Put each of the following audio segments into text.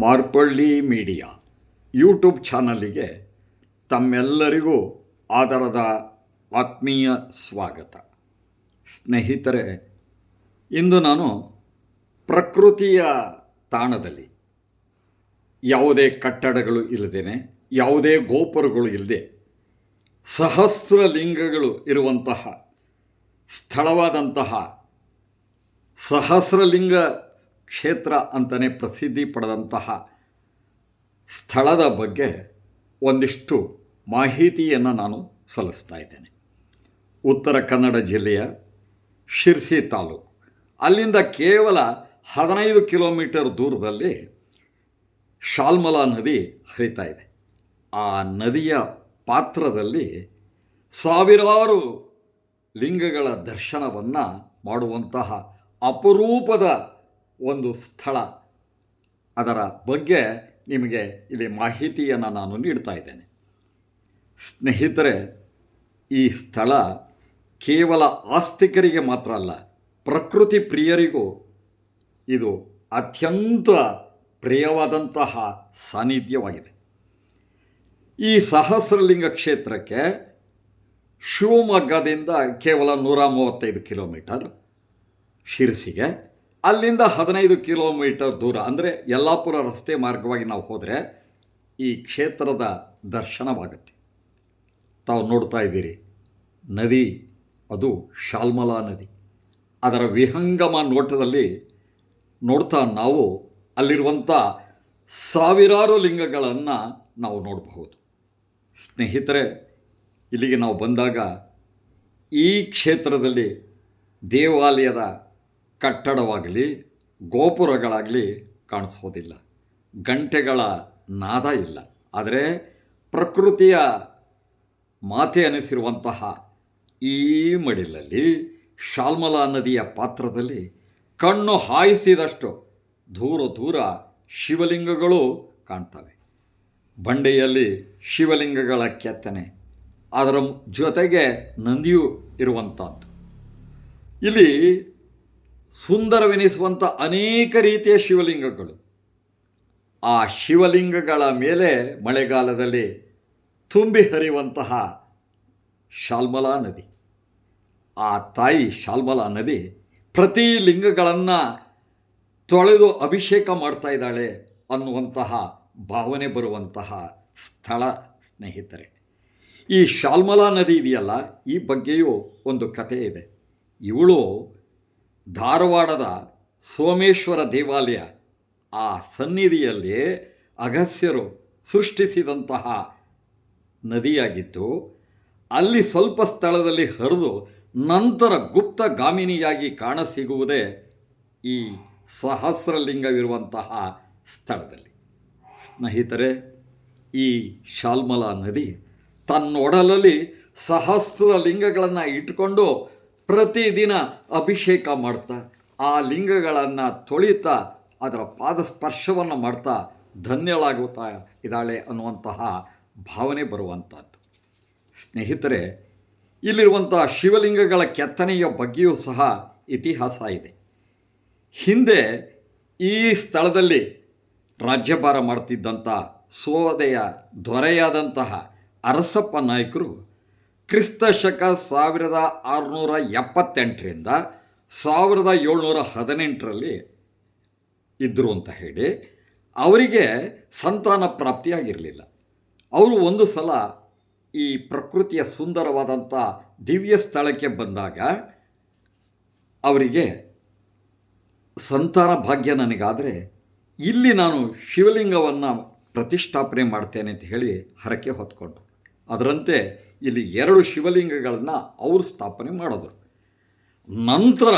Marpalli media YouTube ಚಾನಲಿಗೆ ತಮ್ಮೆಲ್ಲರಿಗೂ ಆದರದ ಆತ್ಮೀಯ ಸ್ವಾಗತ. ಸ್ನೇಹಿತರೆ, ಇಂದು ನಾನು ಪ್ರಕೃತಿಯ ತಾಣದಲ್ಲಿ ಯಾವುದೇ ಕಟ್ಟಡಗಳು ಇಲ್ಲದೇನೆ, ಯಾವುದೇ ಗೋಪುರಗಳು ಇಲ್ಲದೆ ಸಹಸ್ರ ಲಿಂಗಗಳು ಇರುವಂತಹ ಸ್ಥಳವಾದಂತಹ ಸಹಸ್ರಲಿಂಗ ಕ್ಷೇತ್ರ ಅಂತಲೇ ಪ್ರಸಿದ್ಧಿ ಪಡೆದಂತಹ ಸ್ಥಳದ ಬಗ್ಗೆ ಒಂದಿಷ್ಟು ಮಾಹಿತಿಯನ್ನು ನಾನು ಸಲ್ಲಿಸ್ತಾ ಇದ್ದೇನೆ. ಉತ್ತರ ಕನ್ನಡ ಜಿಲ್ಲೆಯ ಶಿರ್ಸಿ ತಾಲೂಕು. ಅಲ್ಲಿಂದ ಕೇವಲ ಹದಿನೈದು ಕಿಲೋಮೀಟರ್ ದೂರದಲ್ಲಿ ಶಾಲ್ಮಲಾ ನದಿ ಹರಿತಾ ಇದೆ. ಆ ನದಿಯ ಪಾತ್ರದಲ್ಲಿ ಸಾವಿರಾರು ಲಿಂಗಗಳ ದರ್ಶನವನ್ನು ಮಾಡುವಂತಹ ಅಪರೂಪದ ಒಂದು ಸ್ಥಳ ಅದರ ಬಗ್ಗೆ ನಿಮಗೆ ಇಲ್ಲಿ ಮಾಹಿತಿಯನ್ನು ನಾನು ನೀಡ್ತಾ ಇದ್ದೇನೆ. ಸ್ನೇಹಿತರೆ, ಈ ಸ್ಥಳ ಕೇವಲ ಆಸ್ತಿಕರಿಗೆ ಮಾತ್ರ ಅಲ್ಲ, ಪ್ರಕೃತಿ ಪ್ರಿಯರಿಗೂ ಇದು ಅತ್ಯಂತ ಪ್ರಿಯವಾದಂತಹ ಸಾನ್ನಿಧ್ಯವಾಗಿದೆ. ಈ ಸಹಸ್ರಲಿಂಗ ಕ್ಷೇತ್ರಕ್ಕೆ ಶಿವಮೊಗ್ಗದಿಂದ ಕೇವಲ ನೂರ ಮೂವತ್ತೈದು ಕಿಲೋಮೀಟರ್ ಶಿರಸಿಗೆ ಅಲ್ಲಿಂದ ಹದಿನೈದು ಕಿಲೋಮೀಟರ್ ದೂರ, ಅಂದರೆ ಯಲ್ಲಾಪುರ ರಸ್ತೆ ಮಾರ್ಗವಾಗಿ ನಾವು ಹೋದರೆ ಈ ಕ್ಷೇತ್ರದ ದರ್ಶನವಾಗುತ್ತೆ. ತಾವು ನೋಡ್ತಾ ಇದ್ದೀರಿ, ನದಿ, ಅದು ಶಾಲ್ಮಲಾ ನದಿ. ಅದರ ವಿಹಂಗಮ ನೋಟದಲ್ಲಿ ನೋಡ್ತಾ ನಾವು ಅಲ್ಲಿರುವಂಥ ಸಾವಿರಾರು ಲಿಂಗಗಳನ್ನು ನಾವು ನೋಡಬಹುದು. ಸ್ನೇಹಿತರೆ, ಇಲ್ಲಿಗೆ ನಾವು ಬಂದಾಗ ಈ ಕ್ಷೇತ್ರದಲ್ಲಿ ದೇವಾಲಯದ ಕಟ್ಟಡವಾಗಲಿ, ಗೋಪುರಗಳಾಗಲಿ ಕಾಣಿಸೋದಿಲ್ಲ. ಗಂಟೆಗಳ ನಾದ ಇಲ್ಲ. ಆದರೆ ಪ್ರಕೃತಿಯ ಮಾತೆ ಅನಿಸಿರುವಂತಹ ಈ ಮಡಿಲಲ್ಲಿ ಶಾಲ್ಮಲಾ ನದಿಯ ಪಾತ್ರದಲ್ಲಿ ಕಣ್ಣು ಹಾಯಿಸಿದಷ್ಟು ದೂರ ದೂರ ಶಿವಲಿಂಗಗಳು ಕಾಣ್ತವೆ. ಬಂಡೆಯಲ್ಲಿ ಶಿವಲಿಂಗಗಳ ಕೆತ್ತನೆ, ಅದರ ಜೊತೆಗೆ ನಂದಿಯೂ ಇರುವಂಥದ್ದು ಇಲ್ಲಿ ಸುಂದರವೆನಿಸುವಂಥ ಅನೇಕ ರೀತಿಯ ಶಿವಲಿಂಗಗಳು. ಆ ಶಿವಲಿಂಗಗಳ ಮೇಲೆ ಮಳೆಗಾಲದಲ್ಲಿ ತುಂಬಿ ಹರಿಯುವಂತಹ ಶಾಲ್ಮಲಾ ನದಿ. ಆ ತಾಯಿ ಶಾಲ್ಮಲಾ ನದಿ ಪ್ರತಿ ಲಿಂಗಗಳನ್ನು ತೊಳೆದು ಅಭಿಷೇಕ ಮಾಡ್ತಾ ಇದ್ದಾಳೆ ಅನ್ನುವಂತಹ ಭಾವನೆ ಬರುವಂತಹ ಸ್ಥಳ, ಸ್ನೇಹಿತರೆ. ಈ ಶಾಲ್ಮಲಾ ನದಿ ಇದೆಯಲ್ಲ? ಈ ಬಗ್ಗೆಯೂ ಒಂದು ಕಥೆ ಇದೆ. ಇವಳು ಧಾರವಾಡದ ಸೋಮೇಶ್ವರ ದೇವಾಲಯ, ಆ ಸನ್ನಿಧಿಯಲ್ಲಿ ಅಗಸ್ಯರು ಸೃಷ್ಟಿಸಿದಂತಹ ನದಿಯಾಗಿತ್ತು ಅಲ್ಲಿ ಸ್ವಲ್ಪ ಸ್ಥಳದಲ್ಲಿ ಹರಿದು ನಂತರ ಗುಪ್ತ ಗಾಮಿನಿಯಾಗಿ ಕಾಣಸಿಗುವುದೇ ಈ ಸಹಸ್ರಲಿಂಗವಿರುವಂತಹ ಸ್ಥಳದಲ್ಲಿ. ಸ್ನೇಹಿತರೆ, ಈ ಶಾಲ್ಮಲಾ ನದಿ ತನ್ನೊಡಲಲ್ಲಿ ಸಹಸ್ರಲಿಂಗಗಳನ್ನು ಇಟ್ಕೊಂಡು ಪ್ರತಿದಿನ ಅಭಿಷೇಕ ಮಾಡ್ತಾ, ಆ ಲಿಂಗಗಳನ್ನು ತೊಳಿತಾ, ಅದರ ಪಾದ ಸ್ಪರ್ಶವನ್ನು ಮಾಡ್ತಾ ಧನ್ಯಳಾಗುತ್ತಾ ಇದ್ದಾಳೆ ಅನ್ನುವಂತಹ ಭಾವನೆ ಬರುವಂಥದ್ದು. ಸ್ನೇಹಿತರೆ ಇಲ್ಲಿರುವಂಥ ಶಿವಲಿಂಗಗಳ ಕೆತ್ತನೆಯ ಬಗ್ಗೆಯೂ ಸಹ ಇತಿಹಾಸ ಇದೆ. ಹಿಂದೆ ಈ ಸ್ಥಳದಲ್ಲಿ ರಾಜ್ಯಭಾರ ಮಾಡ್ತಿದ್ದಂಥ ಸೋದೆಯ ದೊರೆಯಾದಂತಹ ಅರಸಪ್ಪ ನಾಯಕರು ಕ್ರಿಸ್ತ ಶಕ ಸಾವಿರದ ಆರುನೂರ ಎಪ್ಪತ್ತೆಂಟರಿಂದ ಸಾವಿರದ ಏಳ್ನೂರ ಹದಿನೆಂಟರಲ್ಲಿ ಇದ್ದರು ಅಂತ ಹೇಳಿ, ಅವರಿಗೆ ಸಂತಾನ ಪ್ರಾಪ್ತಿಯಾಗಿರಲಿಲ್ಲ. ಅವರು ಒಂದು ಸಲ ಈ ಪ್ರಕೃತಿಯ ಸುಂದರವಾದಂಥ ದಿವ್ಯ ಸ್ಥಳಕ್ಕೆ ಬಂದಾಗ ಅವರಿಗೆ ಸಂತಾನ ಭಾಗ್ಯ ನನಗಾದರೆ ಇಲ್ಲಿ ನಾನು ಶಿವಲಿಂಗವನ್ನು ಪ್ರತಿಷ್ಠಾಪನೆ ಮಾಡ್ತೇನೆ ಅಂತ ಹೇಳಿ ಹರಕೆ ಹೊತ್ಕೊಂಡ್ರು. ಅದರಂತೆ ಇಲ್ಲಿ ಎರಡು ಶಿವಲಿಂಗಗಳನ್ನು ಅವರು ಸ್ಥಾಪನೆ ಮಾಡಿದ್ರು. ನಂತರ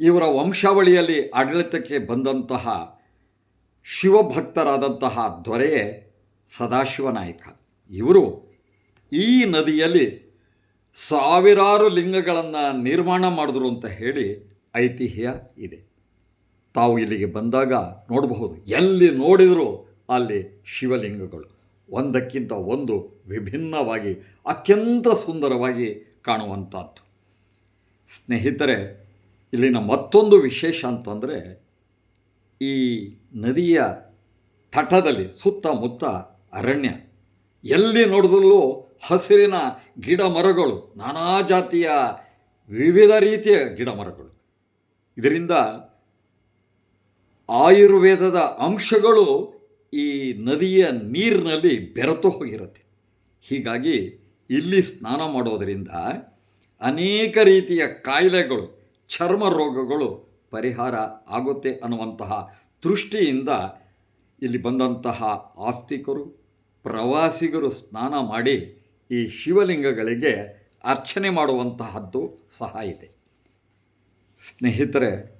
ಇವರ ವಂಶಾವಳಿಯಲ್ಲಿ ಆಡಳಿತಕ್ಕೆ ಬಂದಂತಹ ಶಿವಭಕ್ತರಾದಂತಹ ದೊರೆಯೇ ಸದಾಶಿವ ನಾಯಕ ಇವರು ಈ ನದಿಯಲ್ಲಿ ಸಾವಿರಾರು ಲಿಂಗಗಳನ್ನು ನಿರ್ಮಾಣ ಮಾಡಿದ್ರು ಅಂತ ಹೇಳಿ ಐತಿಹ್ಯ ಇದೆ. ತಾವು ಇಲ್ಲಿಗೆ ಬಂದಾಗ ನೋಡಬಹುದು. ಎಲ್ಲಿ ನೋಡಿದರೂ ಅಲ್ಲಿ ಶಿವಲಿಂಗಗಳು. ಒಂದಕ್ಕಿಂತ ಒಂದು ವಿಭಿನ್ನವಾಗಿ, ಅತ್ಯಂತ ಸುಂದರವಾಗಿ ಕಾಣುವಂಥದ್ದು. ಸ್ನೇಹಿತರೆ, ಇಲ್ಲಿನ ಮತ್ತೊಂದು ವಿಶೇಷ ಅಂತಂದರೆ, ಈ ನದಿಯ ತಟದಲ್ಲಿ ಸುತ್ತಮುತ್ತ ಅರಣ್ಯ. ಎಲ್ಲಿ ನೋಡಿದ್ರೂ ಹಸಿರಿನ ಗಿಡ ಮರಗಳು ನಾನಾ ಜಾತಿಯ ವಿವಿಧ ರೀತಿಯ ಗಿಡ ಮರಗಳು ಇದರಿಂದ ಆಯುರ್ವೇದದ ಅಂಶಗಳು ಈ ನದಿಯ ನೀರಿನಲ್ಲಿ ಬೆರೆತು ಹೋಗಿರುತ್ತೆ. ಹೀಗಾಗಿ ಇಲ್ಲಿ ಸ್ನಾನ ಮಾಡೋದರಿಂದ ಅನೇಕ ರೀತಿಯ ಕಾಯಿಲೆಗಳು, ಚರ್ಮ ರೋಗಗಳು ಪರಿಹಾರ ಆಗುತ್ತೆ ಅನ್ನುವಂತಹ ದೃಷ್ಟಿಯಿಂದ ಇಲ್ಲಿ ಬಂದಂತಹ ಆಸ್ತಿಕರು, ಪ್ರವಾಸಿಗರು ಸ್ನಾನ ಮಾಡಿ ಈ ಶಿವಲಿಂಗಗಳಿಗೆ ಅರ್ಚನೆ ಮಾಡುವಂತಹದ್ದು ಸಹ ಇದೆ. ಸ್ನೇಹಿತರೆ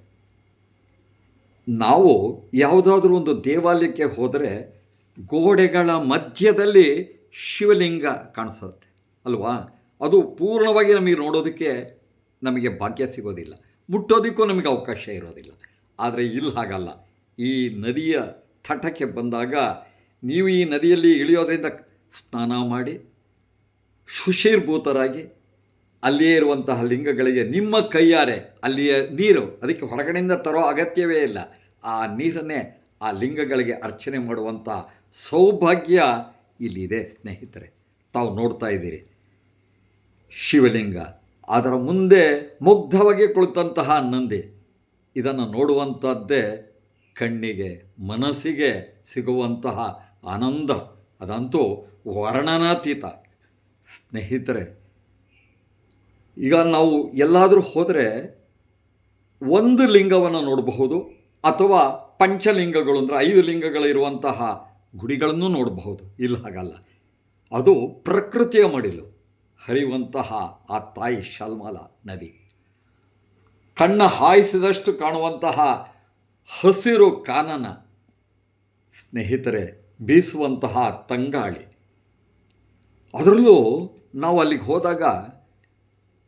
ನಾವು ಯಾವುದಾದ್ರೂ ಒಂದು ದೇವಾಲಯಕ್ಕೆ ಹೋದರೆ ಗೋಡೆಗಳ ಮಧ್ಯದಲ್ಲಿ ಶಿವಲಿಂಗ ಕಾಣಿಸುತ್ತೆ, ಅಲ್ವಾ? ಅದು ಪೂರ್ಣವಾಗಿ ನಮಗೆ ನೋಡೋದಕ್ಕೆ ನಮಗೆ ಭಾಗ್ಯ ಸಿಗೋದಿಲ್ಲ. ಮುಟ್ಟೋದಕ್ಕೂ ನಮಗೆ ಅವಕಾಶ ಇರೋದಿಲ್ಲ. ಆದರೆ ಇಲ್ಲಿ ಹಾಗಲ್ಲ. ಈ ನದಿಯ ತಟಕ್ಕೆ ಬಂದಾಗ ನೀವು ಈ ನದಿಯಲ್ಲಿ ಇಳಿಯೋದ್ರಿಂದ ಸ್ನಾನ ಮಾಡಿ ಶುಶೀರ್ಭೂತರಾಗಿ ಅಲ್ಲಿಯೇ ಇರುವಂತಹ ಲಿಂಗಗಳಿಗೆ ನಿಮ್ಮ ಕೈಯಾರೆ ಅಲ್ಲಿಯ ನೀರು, ಅದಕ್ಕೆ ಹೊರಗಡೆಯಿಂದ ತರೋ ಅಗತ್ಯವೇ ಇಲ್ಲ. ಆ ನೀರನ್ನೇ ಆ ಲಿಂಗಗಳಿಗೆ ಅರ್ಚನೆ ಮಾಡುವಂಥ ಸೌಭಾಗ್ಯ ಇಲ್ಲಿದೆ, ಸ್ನೇಹಿತರೆ. ತಾವು ನೋಡ್ತಾ ಇದ್ದೀರಿ. ಶಿವಲಿಂಗ, ಅದರ ಮುಂದೆ ಮುಗ್ಧವಾಗಿ ಕುಳಿತಂತಹ ನಂದಿ. ಇದನ್ನು ನೋಡುವಂಥದ್ದೇ ಕಣ್ಣಿಗೆ, ಮನಸ್ಸಿಗೆ ಸಿಗುವಂತಹ ಆನಂದ. ಅದಂತೂ ವರ್ಣನಾತೀತ. ಸ್ನೇಹಿತರೆ, ಈಗ ನಾವು ಎಲ್ಲಾದರೂ ಹೋದರೆ ಒಂದು ಲಿಂಗವನ್ನು ನೋಡಬಹುದು ಅಥವಾ ಪಂಚಲಿಂಗಗಳು ಅಂದರೆ ಐದು ಲಿಂಗಗಳಿರುವಂತಹ ಗುಡಿಗಳನ್ನು ನೋಡಬಹುದು. ಇಲ್ಲ, ಹಾಗಲ್ಲ. ಅದು ಪ್ರಕೃತಿಯ ಮಡಿಲು. ಹರಿಯುವಂತಹ ಆ ತಾಯಿ ಶಾಲ್ಮಲ ನದಿ. ಕಣ್ಣ ಹಾಯಿಸಿದಷ್ಟು ಕಾಣುವಂತಹ ಹಸಿರು ಕಾನನ. ಸ್ನೇಹಿತರೆ, ಬೀಸುವಂತಹ ತಂಗಾಳಿ. ಅದರಲ್ಲೂ ನಾವು ಅಲ್ಲಿಗೆ ಹೋದಾಗ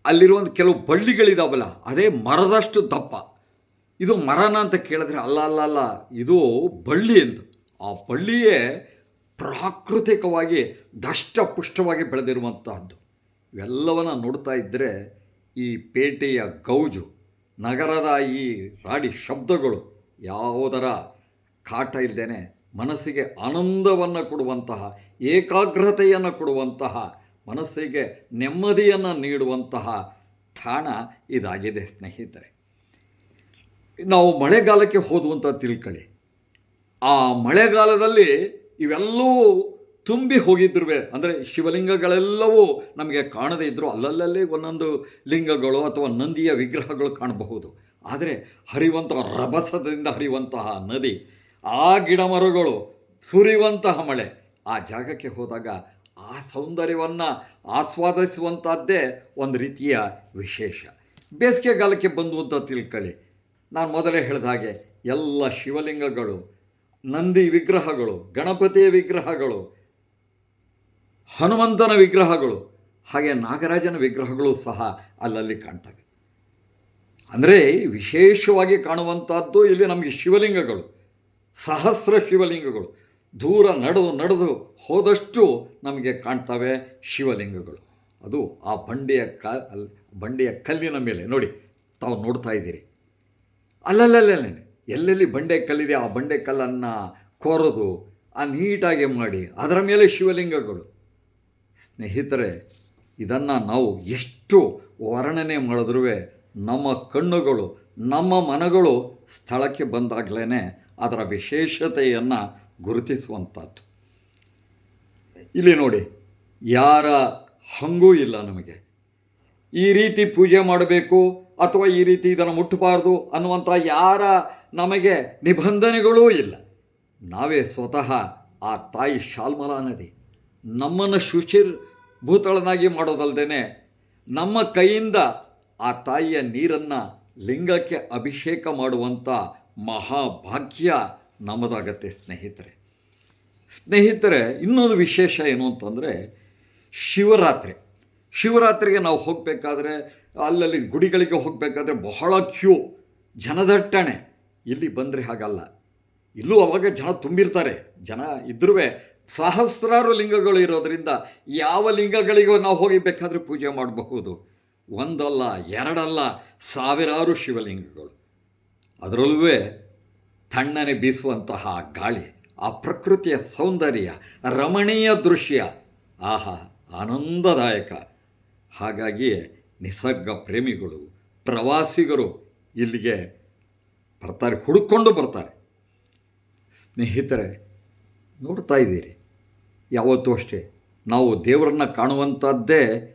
ಅಲ್ಲಿರುವಂಥ ಕೆಲವು ಬಳ್ಳಿಗಳಿದಾವಲ್ಲ, ಅದೇ ಮರದಷ್ಟು ದಪ್ಪ. ಇದು ಮರನ ಅಂತ ಕೇಳಿದ್ರೆ ಅಲ್ಲ ಅಲ್ಲ ಅಲ್ಲ, ಇದು ಬಳ್ಳಿ ಅಂತ ಆ ಬಳ್ಳಿಯೇ ಪ್ರಾಕೃತಿಕವಾಗಿ ದಷ್ಟಪುಷ್ಟವಾಗಿ ಬೆಳೆದಿರುವಂತಹದ್ದು. ಇವೆಲ್ಲವನ್ನ ನೋಡ್ತಾ ಇದ್ದರೆ ಈ ಪೇಟೆಯ ಗೌಜು, ನಗರದ ಈ ರಾಡಿ ಶಬ್ದಗಳು, ಯಾವುದರ ಕಾಟ ಇಲ್ಲದೇನೆ ಮನಸ್ಸಿಗೆ ಆನಂದವನ್ನು ಕೊಡುವಂತಹ, ಏಕಾಗ್ರತೆಯನ್ನು ಕೊಡುವಂತಹ, ಮನಸ್ಸಿಗೆ ನೆಮ್ಮದಿಯನ್ನು ನೀಡುವಂತಹ ತಾಣ ಇದಾಗಿದೆ ಸ್ನೇಹಿತರೆ. ನಾವು ಮಳೆಗಾಲಕ್ಕೆ ಹೋದು ಅಂತ ತಿಳ್ಕೊಳ್ಳಿ ಆ ಮಳೆಗಾಲದಲ್ಲಿ ಇವೆಲ್ಲವೂ ತುಂಬಿ ಹೋಗಿದ್ರು ಅಂದರೆ ಶಿವಲಿಂಗಗಳೆಲ್ಲವೂ ನಮಗೆ ಕಾಣದೇ ಇದ್ದರೂ ಅಲ್ಲಲ್ಲಲ್ಲಿ ಒಂದೊಂದು ಲಿಂಗಗಳು ಅಥವಾ ನಂದಿಯ ವಿಗ್ರಹಗಳು ಕಾಣಬಹುದು. ಆದರೆ ಹರಿಯುವಂತಹ ರಭಸದಿಂದ ಹರಿಯುವಂತಹ ನದಿ, ಆ ಗಿಡಮರಗಳು, ಸುರಿಯುವಂತಹ ಮಳೆ, ಆ ಜಾಗಕ್ಕೆ ಹೋದಾಗ ಆ ಸೌಂದರ್ಯವನ್ನು ಆಸ್ವಾದಿಸುವಂಥದ್ದೇ ಒಂದು ರೀತಿಯ ವಿಶೇಷ. ಬೇಸಿಗೆಗಾಲಕ್ಕೆ ಬಂದು ಅಂತ ತಿಳ್ಕೊಳ್ಳಿ ನಾನು ಮೊದಲೇ ಹೇಳಿದ ಹಾಗೆ ಎಲ್ಲ ಶಿವಲಿಂಗಗಳು, ನಂದಿ ವಿಗ್ರಹಗಳು, ಗಣಪತಿಯ ವಿಗ್ರಹಗಳು, ಹನುಮಂತನ ವಿಗ್ರಹಗಳು, ಹಾಗೆ ನಾಗರಾಜನ ವಿಗ್ರಹಗಳು ಸಹ ಅಲ್ಲಲ್ಲಿ ಕಾಣ್ತವೆ. ಅಂದರೆ ವಿಶೇಷವಾಗಿ ಕಾಣುವಂಥದ್ದು ಇಲ್ಲಿ ನಮಗೆ ಶಿವಲಿಂಗಗಳು, ಸಹಸ್ರ ಶಿವಲಿಂಗಗಳು, ದೂರ ನಡೆದು ನಡೆದು ಹೋದಷ್ಟು ನಮಗೆ ಕಾಣ್ತವೆ ಶಿವಲಿಂಗಗಳು. ಅದು ಆ ಬಂಡೆಯ ಕ ಬಂಡೆಯ ಕಲ್ಲಿನ ಮೇಲೆ. ನೋಡಿ, ತಾವು ನೋಡ್ತಾ ಇದ್ದೀರಿ. ಅಲ್ಲಲ್ಲಲ್ಲೇ ಎಲ್ಲೆಲ್ಲಿ ಬಂಡೆ ಕಲ್ಲಿದೆ ಆ ಬಂಡೆ ಕಲ್ಲನ್ನು ಕೊರೆದು ಆ ನೀಟಾಗಿ ಮಾಡಿ ಅದರ ಮೇಲೆ ಶಿವಲಿಂಗಗಳು. ಸ್ನೇಹಿತರೆ, ಇದನ್ನು ನಾವು ಎಷ್ಟು ವರ್ಣನೆ ಮಾಡಿದ್ರೂ ನಮ್ಮ ಕಣ್ಣುಗಳು, ನಮ್ಮ ಮನಗಳು ಸ್ಥಳಕ್ಕೆ ಬಂದಾಗಲೇ ಅದರ ವಿಶೇಷತೆಯನ್ನು ಗುರುತಿಸುವಂಥದ್ದು. ಇಲ್ಲಿ ನೋಡಿ, ಯಾರ ಹಂಗೂ ಇಲ್ಲ ನಮಗೆ. ಈ ರೀತಿ ಪೂಜೆ ಮಾಡಬೇಕು ಅಥವಾ ಈ ರೀತಿ ಇದನ್ನು ಮುಟ್ಟಬಾರ್ದು ಅನ್ನುವಂಥ ಯಾರ ನಮಗೆ ನಿಬಂಧನೆಗಳೂ ಇಲ್ಲ. ನಾವೇ ಸ್ವತಃ ಆ ತಾಯಿ ಶಾಲ್ಮಲಾ ನದಿ ನಮ್ಮನ್ನು ಶುಚಿರ್ ಭೂತಳನಾಗಿ ಮಾಡೋದಲ್ದೇ ನಮ್ಮ ಕೈಯಿಂದ ಆ ತಾಯಿಯ ನೀರನ್ನು ಲಿಂಗಕ್ಕೆ ಅಭಿಷೇಕ ಮಾಡುವಂಥ ಮಹಾಭಾಗ್ಯ ನಮ್ಮದಾಗತ್ತೆ ಸ್ನೇಹಿತರೆ. ಸ್ನೇಹಿತರೆ, ಇನ್ನೊಂದು ವಿಶೇಷ ಏನು ಅಂತಂದರೆ ಶಿವರಾತ್ರಿ. ಶಿವರಾತ್ರಿಗೆ ನಾವು ಹೋಗಬೇಕಾದ್ರೆ, ಅಲ್ಲಲ್ಲಿ ಗುಡಿಗಳಿಗೆ ಹೋಗಬೇಕಾದ್ರೆ ಬಹಳ ಕ್ಯೂ. ಜನದಟ್ಟಣೆ. ಇಲ್ಲಿ ಬಂದರೆ ಹಾಗಲ್ಲ. ಇಲ್ಲೂ ಅವಾಗ ಜನ ತುಂಬಿರ್ತಾರೆ. ಜನ ಇದ್ರೂ ಸಹಸ್ರಾರು ಲಿಂಗಗಳು ಇರೋದರಿಂದ ಯಾವ ಲಿಂಗಗಳಿಗೂ ನಾವು ಹೋಗಿ ಬೇಕಾದರೆ ಪೂಜೆ ಮಾಡಬಹುದು. ಒಂದಲ್ಲ, ಎರಡಲ್ಲ, ಸಾವಿರಾರು ಶಿವಲಿಂಗಗಳು. ಅದರಲ್ಲೂ ತಣ್ಣನೆ ಬೀಸುವಂತಹ ಗಾಳಿ, ಆ ಪ್ರಕೃತಿಯ ಸೌಂದರ್ಯ, ರಮಣೀಯ ದೃಶ್ಯ. ಆಹಾ, ಆನಂದದಾಯಕ. ಹಾಗಾಗಿಯೇ ನಿಸರ್ಗ ಪ್ರೇಮಿಗಳು, ಪ್ರವಾಸಿಗರು ಇಲ್ಲಿಗೆ ಬರ್ತಾರೆ, ಹುಡುಕೊಂಡು ಬರ್ತಾರೆ. ಸ್ನೇಹಿತರೆ, ನೋಡ್ತಾ ಇದ್ದೀರಿ. ಯಾವತ್ತೂ ಅಷ್ಟೇ, ನಾವು ದೇವರನ್ನ ಕಾಣುವಂಥದ್ದೇ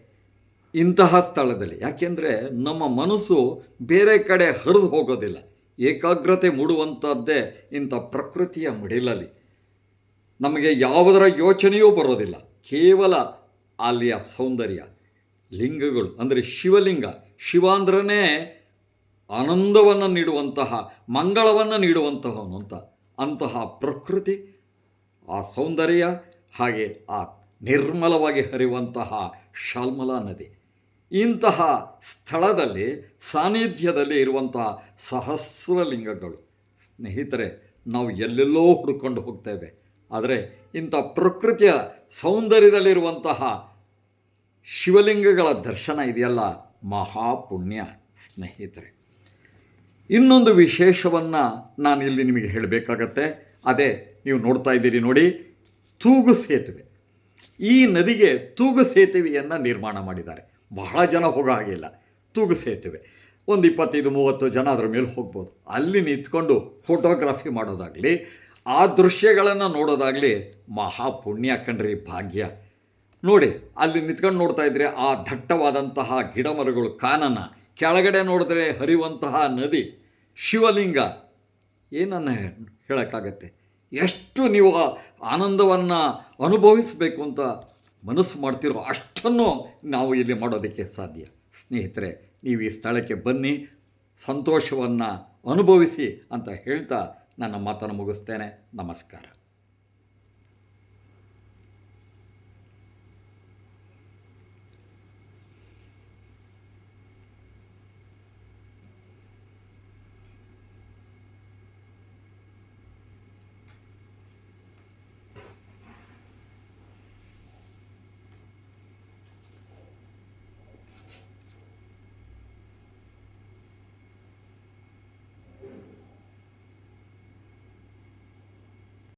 ಇಂತಹ ಸ್ಥಳದಲ್ಲಿ. ಯಾಕೆಂದರೆ ನಮ್ಮ ಮನಸ್ಸು ಬೇರೆ ಕಡೆ ಹರಿದು ಹೋಗೋದಿಲ್ಲ. ಏಕಾಗ್ರತೆ ಮೂಡುವಂಥದ್ದೇ ಇಂಥ ಪ್ರಕೃತಿಯ ಮಡಿಲಲ್ಲಿ. ನಮಗೆ ಯಾವುದರ ಯೋಚನೆಯೂ ಬರೋದಿಲ್ಲ. ಕೇವಲ ಅಲ್ಲಿಯ ಸೌಂದರ್ಯ. ಲಿಂಗಗಳು, ಅಂದರೆ ಶಿವಲಿಂಗ ಶಿವ ಅಂದ್ರೇ ಆನಂದವನ್ನು ನೀಡುವಂತಹ, ಮಂಗಳವನ್ನು ನೀಡುವಂತಹವನು ಅಂತ. ಅಂತಹ ಪ್ರಕೃತಿ, ಆ ಸೌಂದರ್ಯ, ಹಾಗೆ ಆ ನಿರ್ಮಲವಾಗಿ ಹರಿಯುವಂತಹ ಶಾಲ್ಮಲಾ ನದಿ. ಇಂತಹ ಸ್ಥಳದಲ್ಲಿ, ಸಾನ್ನಿಧ್ಯದಲ್ಲಿ ಇರುವಂತಹ ಸಹಸ್ರಲಿಂಗಗಳು. ಸ್ನೇಹಿತರೆ, ನಾವು ಎಲ್ಲೆಲ್ಲೋ ಹುಡುಕೊಂಡು ಹೋಗ್ತೇವೆ ಆದರೆ ಇಂಥ ಪ್ರಕೃತಿಯ ಸೌಂದರ್ಯದಲ್ಲಿರುವಂತಹ ಶಿವಲಿಂಗಗಳ ದರ್ಶನ ಇದೆಯಲ್ಲ? ಮಹಾಪುಣ್ಯ ಸ್ನೇಹಿತರೆ. ಇನ್ನೊಂದು ವಿಶೇಷವನ್ನು ನಾನು ಇಲ್ಲಿ ನಿಮಗೆ ಹೇಳಬೇಕಾಗತ್ತೆ. ಅದೇ, ನೀವು ನೋಡ್ತಾ ಇದ್ದೀರಿ ನೋಡಿ, ತೂಗು ಸೇತುವೆ. ಈ ನದಿಗೆ ತೂಗು ಸೇತುವೆಯನ್ನು ನಿರ್ಮಾಣ ಮಾಡಿದ್ದಾರೆ. ಬಹಳ ಜನ ಹೋಗೋ ಹಾಗಿಲ್ಲ ತೂಗು ಸೇತುವೆ. ಒಂದು ಇಪ್ಪತ್ತೈದು, ಮೂವತ್ತು ಜನ ಅದರ ಮೇಲೆ ಹೋಗ್ಬೋದು. ಅಲ್ಲಿ ನಿಂತ್ಕೊಂಡು ಫೋಟೋಗ್ರಾಫಿ ಮಾಡೋದಾಗಲಿ, ಆ ದೃಶ್ಯಗಳನ್ನು ನೋಡೋದಾಗಲಿ ಮಹಾಪುಣ್ಯ ಕಣ್ರಿ, ಭಾಗ್ಯ. ನೋಡಿ, ಅಲ್ಲಿ ನಿಂತ್ಕೊಂಡು ನೋಡ್ತಾ ಇದ್ರೆ ಆ ದಟ್ಟವಾದಂತಹ ಗಿಡ ಮರಗಳು ಕಾನನ, ಕೆಳಗಡೆ ನೋಡಿದ್ರೆ ಹರಿಯುವಂತಹ ನದಿ, ಶಿವಲಿಂಗ. ಏನನ್ನು ಹೇಳೋಕ್ಕಾಗತ್ತೆ? ಎಷ್ಟು ನೀವು ಆನಂದವನ್ನು ಅನುಭವಿಸಬೇಕು ಅಂತ ಮನಸ್ಸು ಮಾಡ್ತಿರೋ ಅಷ್ಟನ್ನು ನಾವು ಇಲ್ಲಿ ಮಾಡೋದಕ್ಕೆ ಸಾಧ್ಯ. ಸ್ನೇಹಿತರೆ, ನೀವು ಈ ಸ್ಥಳಕ್ಕೆ ಬನ್ನಿ, ಸಂತೋಷವನ್ನು ಅನುಭವಿಸಿ ಅಂತ ಹೇಳ್ತಾ ನನ್ನ ಮಾತನ್ನು ಮುಗಿಸ್ತೇನೆ. ನಮಸ್ಕಾರ.